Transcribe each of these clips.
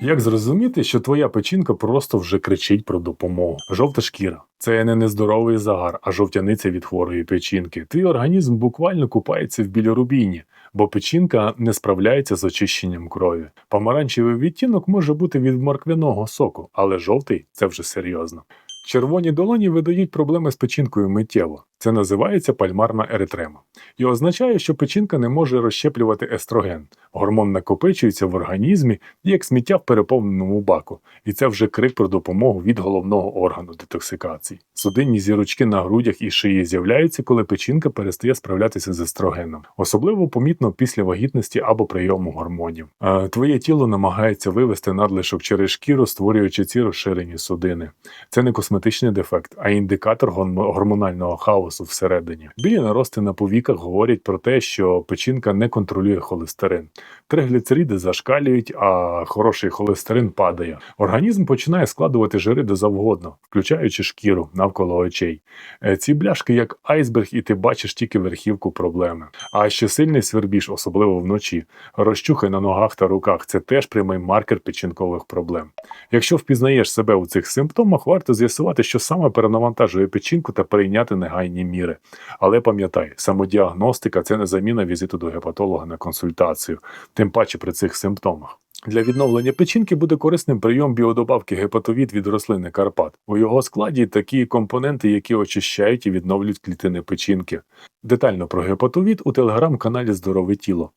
Як зрозуміти, що твоя печінка просто вже кричить про допомогу? Жовта шкіра це не нездоровий загар, а жовтяниця від хворої печінки. Твій організм буквально купається в білірубіні, бо печінка не справляється з очищенням крові. Помаранчевий відтінок може бути від морквяного соку, але жовтий це вже серйозно. Червоні долоні видають проблеми з печінкою миттєво. Це називається пальмарна еритрема і означає, що печінка не може розщеплювати естроген. Гормон накопичується в організмі як сміття в переповненому баку, і це вже крик про допомогу від головного органу детоксикації. Судинні зірочки на грудях і шиї з'являються, коли печінка перестає справлятися з естрогеном, особливо помітно після вагітності або прийому гормонів. Твоє тіло намагається вивести надлишок через шкіру, створюючи ці розширені судини. Це не косметичний дефект, а індикатор гормонального хаосу всередині. Білі нарости на повіках говорять про те, що печінка не контролює холестерин. Тригліцериди зашкалюють, а хороший холестерин падає. Організм починає складувати жири де завгодно, включаючи шкіру навколо очей. Е, Ці бляшки як айсберг, і ти бачиш тільки верхівку проблеми. А ще сильний свербіж, особливо вночі. Розчухи на ногах та руках це теж прямий маркер печінкових проблем. Якщо впізнаєш себе у цих симптомах, варто з'ясувати, що саме перенавантажує печінку та прийняти негайні міри. Але пам'ятай, самодіагностика це не заміна візиту до гепатолога на консультацію, тим паче при цих симптомах. Для відновлення печінки буде корисним прийом біодобавки гепатовід від рослини Карпат. У його складі такі компоненти, які очищають і відновлюють клітини печінки. Детально про гепатовід у телеграм-каналі Здорове тіло.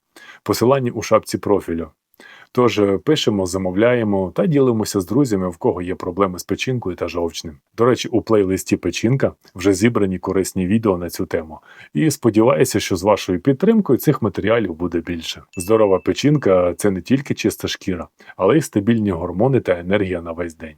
Посилання у шапці профілю. Тож е, пишемо, замовляємо та ділимося з друзями, в кого є проблеми з печінкою та жовчним. До речі, у плейлисті Печінка вже зібрані корисні відео на цю тему. І сподіваюся, що з вашою підтримкою цих матеріалів буде більше. Здорова печінка це не тільки чиста шкіра, але й стабільні гормони та енергія на весь день.